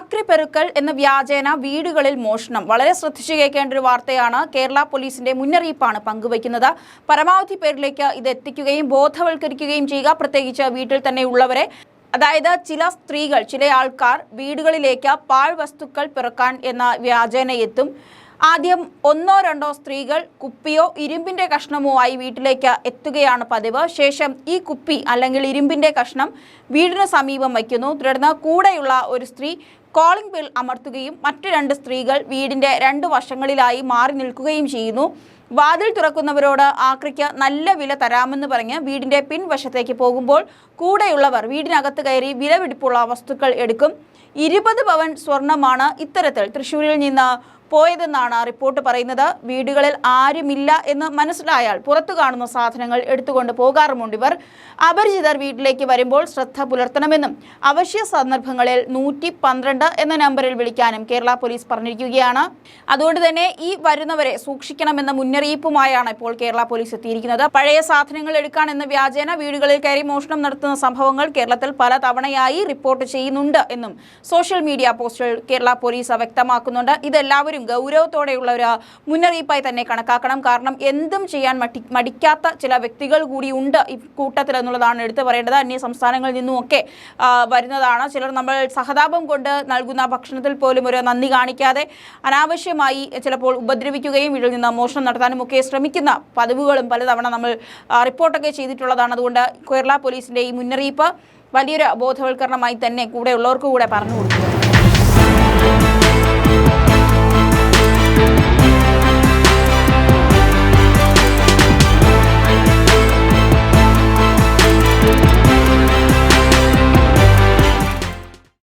ആക്രി പെരുക്കൽ എന്ന വ്യാജേന വീടുകളിൽ മോഷണം. വളരെ ശ്രദ്ധിച്ചു കേൾക്കേണ്ട ഒരു വാർത്തയാണ് കേരള പോലീസിന്റെ മുന്നറിയിപ്പാണ് പങ്കുവയ്ക്കുന്നത്. പരമാവധി പേരിലേക്ക് ഇത് എത്തിക്കുകയും ബോധവൽക്കരിക്കുകയും ചെയ്യുക. പ്രത്യേകിച്ച് വീട്ടിൽ തന്നെ ഉള്ളവരെ. അതായത് ചില സ്ത്രീകൾ ചില ആൾക്കാർ വീടുകളിലേക്ക് പാഴ്വസ്തുക്കൾ പിറക്കാൻ എന്ന വ്യാജേന എത്തും. ആദ്യം ഒന്നോ രണ്ടോ സ്ത്രീകൾ കുപ്പിയോ ഇരുമ്പിന്റെ കഷ്ണമോ ആയി വീട്ടിലേക്ക് എത്തുകയാണ് പതിവ്. ശേഷം ഈ കുപ്പി അല്ലെങ്കിൽ ഇരുമ്പിന്റെ കഷ്ണം വീടിന് സമീപം വയ്ക്കുന്നു. തുടർന്ന് കൂടെയുള്ള ഒരു സ്ത്രീ കോളിംഗ് ബിൽ അമർത്തുകയും മറ്റു രണ്ട് സ്ത്രീകൾ വീടിന്റെ രണ്ട് വശങ്ങളിലായി മാറി നിൽക്കുകയും ചെയ്യുന്നു. വാതിൽ തുറക്കുന്നവരോട് ആക്രിക്ക് നല്ല വില തരാമെന്ന് പറഞ്ഞ് വീടിന്റെ പിൻവശത്തേക്ക് പോകുമ്പോൾ കൂടെയുള്ളവർ വീടിനകത്ത് കയറി വിലപിടിപ്പുള്ള വസ്തുക്കൾ എടുക്കും. ഇരുപത് പവൻ സ്വർണമാണ് ഇത്തരത്തിൽ തൃശ്ശൂരിൽ നിന്ന് പോയതെന്നാണ് റിപ്പോർട്ട് പറയുന്നത്. വീടുകളിൽ ആരുമില്ല എന്ന് മനസ്സിലായാൽ പുറത്തു കാണുന്ന സാധനങ്ങൾ എടുത്തുകൊണ്ട് പോകാറുമുണ്ട് ഇവർ. അപരിചിതർ വീട്ടിലേക്ക് വരുമ്പോൾ ശ്രദ്ധ പുലർത്തണമെന്നും അവശ്യ സന്ദർഭങ്ങളിൽ നൂറ്റി എന്ന നമ്പറിൽ വിളിക്കാനും കേരള പോലീസ് പറഞ്ഞിരിക്കുകയാണ്. അതുകൊണ്ട് തന്നെ ഈ വരുന്നവരെ സൂക്ഷിക്കണമെന്ന മുന്നറിയിപ്പുമായാണ് ഇപ്പോൾ കേരള പോലീസ് എത്തിയിരിക്കുന്നത്. പഴയ സാധനങ്ങൾ എടുക്കാൻ എന്ന വ്യാജേന വീടുകളിൽ കയറി മോഷണം നടത്തുന്ന സംഭവങ്ങൾ കേരളത്തിൽ പല തവണയായി റിപ്പോർട്ട് ചെയ്യുന്നുണ്ട് എന്നും സോഷ്യൽ മീഡിയ പോസ്റ്റിൽ കേരള പോലീസ് വ്യക്തമാക്കുന്നുണ്ട്. ഇതെല്ലാവരും ഗൗരവത്തോടെയുള്ള ഒരു മുന്നറിയിപ്പായി തന്നെ കണക്കാക്കണം. കാരണം എന്തും ചെയ്യാൻ മടി മടിക്കാത്ത ചില വ്യക്തികൾ കൂടി ഉണ്ട് ഈ കൂട്ടത്തിൽ എന്നുള്ളതാണ് എടുത്തു പറയേണ്ടത്. അന്യ സംസ്ഥാനങ്ങളിൽ നിന്നുമൊക്കെ ഒക്കെ വരുന്നതാണ്. ചിലർ നമ്മൾ സഹതാപം കൊണ്ട് നൽകുന്ന ഭക്ഷണത്തിൽ പോലും ഒരു നന്ദി കാണിക്കാതെ അനാവശ്യമായി ചിലപ്പോൾ ഉപദ്രവിക്കുകയും ഇതിൽ നിന്ന് മോഷണം നടത്താനും ഒക്കെ ശ്രമിക്കുന്ന പതിവുകളും പലതവണ നമ്മൾ റിപ്പോർട്ടൊക്കെ ചെയ്തിട്ടുള്ളതാണ്. അതുകൊണ്ട് കേരള പോലീസിന്റെ ഈ മുന്നറിയിപ്പ് വലിയൊരു ബോധവൽക്കരണമായി തന്നെ കൂടെയുള്ളവർക്ക് കൂടെ പറഞ്ഞു കൊടുക്കുക.